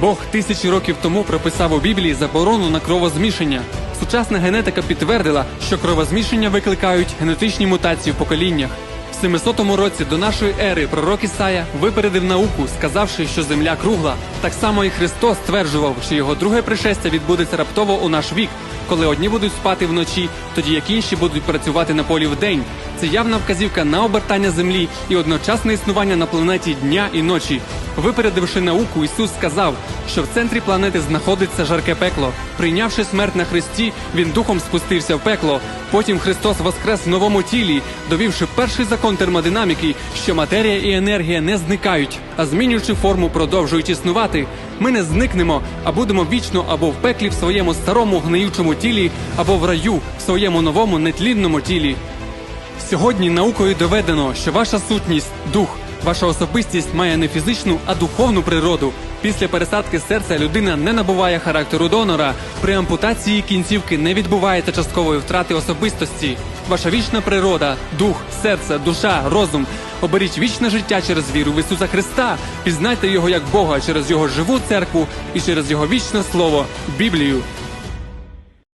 Бог тисячі років тому прописав у Біблії заборону на кровозмішання. Сучасна генетика підтвердила, що кровозмішання викликають генетичні мутації в поколіннях. В 700 році до нашої ери пророк Ісая випередив науку, сказавши, що земля кругла. Так само і Христос стверджував, що його друге пришестя відбудеться раптово у наш вік, коли одні будуть спати вночі, тоді як інші будуть працювати на полі вдень. Це явна вказівка на обертання землі і одночасне існування на планеті дня і ночі. Випередивши науку, Ісус сказав, що в центрі планети знаходиться жарке пекло. Прийнявши смерть на Христі, він духом спустився в пекло. Потім Христос воскрес в новому тілі, довівши перший закон термодинаміки, що матерія і енергія не зникають, а змінюючи форму, продовжують існувати. Ми не зникнемо, а будемо вічно або в пеклі в своєму старому гниючому тілі, або в раю в своєму новому нетлінному тілі. Сьогодні наукою доведено, що ваша сутність, дух, ваша особистість має не фізичну, а духовну природу. Після пересадки серця людина не набуває характеру донора. При ампутації кінцівки не відбувається часткової втрати особистості. Ваша вічна природа, дух, серце, душа, розум. Оберіть вічне життя через віру в Ісуса Христа. Пізнайте його як Бога через його живу церкву і через його вічне слово Біблію.